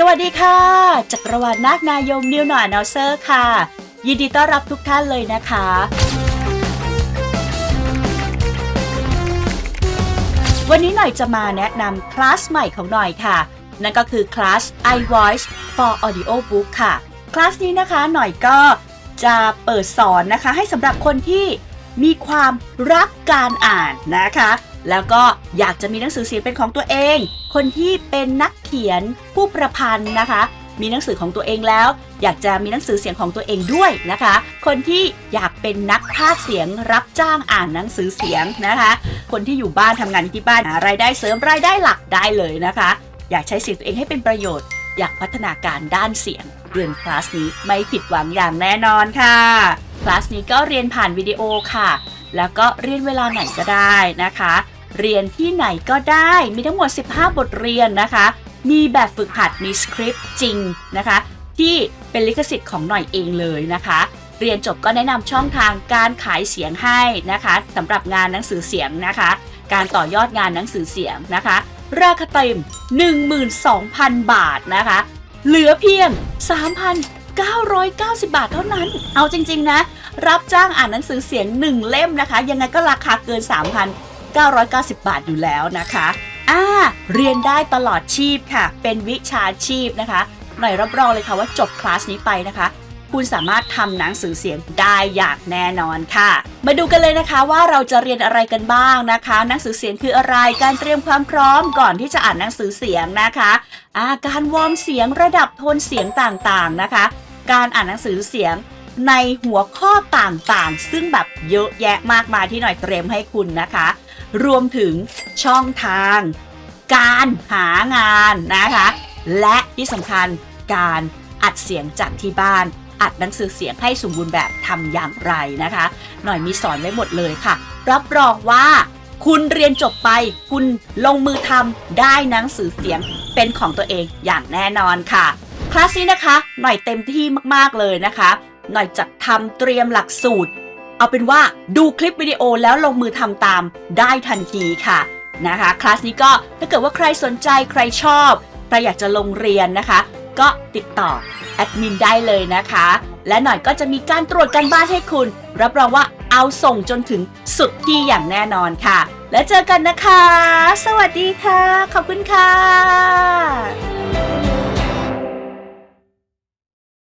สวัสดีค่ะ จักรวาลนาคนายมนิวหน่อยนอเซอร์ค่ะ ยินดีต้อนรับทุกท่านเลยนะคะ วันนี้หน่อยจะมาแนะนำคลาสใหม่ของหน่อยค่ะ นั่นก็คือคลาส iVoice for Audio Book ค่ะ คลาสนี้นะคะหน่อยก็จะเปิดสอนนะคะ ให้สำหรับคนที่มีความรักการอ่านนะคะ แล้วก็อยากจะมีหนังสือเสียงเป็นของตัวเอง คนที่เป็นนักเขียนผู้ประพันธ์นะคะ มีหนังสือของตัวเองแล้ว อยากจะมีหนังสือเสียงของตัวเองด้วยนะคะ คนที่อยากเป็นนักพากย์เสียงรับจ้างอ่านหนังสือเสียงนะคะ คนที่อยู่บ้านทำงานที่บ้านหารายได้เสริมรายได้หลักได้เลยนะคะ อยากใช้เสียงตัวเองให้เป็นประโยชน์ อยากพัฒนาการด้านเสียงเรียนคลาสนี้ไม่ผิดหวังอย่างแน่นอนค่ะคลาสนี้ก็เรียนผ่านวิดีโอค่ะ แล้วก็เรียนเวลาไหนก็ได้นะคะ เรียนที่ไหนก็ได้ มีทั้งหมด 15 บทเรียนนะคะ มีแบบฝึกหัด มีสคริปต์จริงนะคะ ที่เป็นลิขสิทธิ์ของหน่อยเองเลยนะคะ เรียนจบก็แนะนำช่องทางการขายเสียงให้นะคะสำหรับงานหนังสือเสียงนะคะ การต่อยอดงานหนังสือเสียงนะคะ ราคาเต็ม 12,000 บาทนะคะ เหลือเพียง3,990 บาทเท่านั้น เอาจริง ๆ นะ รับจ้างอ่านหนังสือเสียง 1 เล่มนะคะ ยังไงก็ราคาเกิน 990 บาทอยู่แล้วนะคะอ่าเรียนได้ตลอดชีพค่ะ เป็นวิชาชีพนะคะ หน่อยรับรองเลยค่ะว่าจบคลาสนี้ไปนะคะ คุณสามารถทำหนังสือเสียงได้อย่างแน่นอนค่ะ มาดูกันเลยนะคะว่าเราจะเรียนอะไรกันบ้างนะคะ หนังสือเสียงคืออะไร การเตรียมความพร้อมก่อนที่จะอ่านหนังสือเสียงนะคะอ่าการวอร์มเสียงระดับโทนเสียงต่างๆนะคะ การอ่านหนังสือเสียง ในหัวข้อต่างๆ ซึ่งแบบเยอะแยะมากมายที่หน่อยเตรียมให้คุณนะคะ รวมถึงช่องทาง การหางานนะคะ และที่สำคัญการอัดเสียงจากที่บ้าน อัดหนังสือเสียงให้สมบูรณ์แบบทำอย่างไรนะคะ หน่อยมีสอนไว้หมดเลยค่ะ รับรองว่าคุณเรียนจบไป คุณลงมือทำได้หนังสือเสียงเป็นของตัวเองอย่างแน่นอนค่ะ คลาสนี้นะคะ หน่อยเต็มที่มากๆเลยนะคะ หน่อยจะทำเตรียมหลักสูตร เอาเป็นว่าดูคลิปวิดีโอแล้วลงมือทำตามได้ทันทีค่ะนะคะคลาสนี้ก็ถ้าเกิดว่าใครสนใจใครชอบใครอยากจะลงเรียนนะคะ ก็ติดต่อแอดมินได้เลยนะคะ และหน่อยก็จะมีการตรวจการบ้านให้คุณ รับรองว่าเอาส่งจนถึงสุดที่อย่างแน่นอนค่ะ แล้วเจอกันนะคะ สวัสดีค่ะ ขอบคุณค่ะ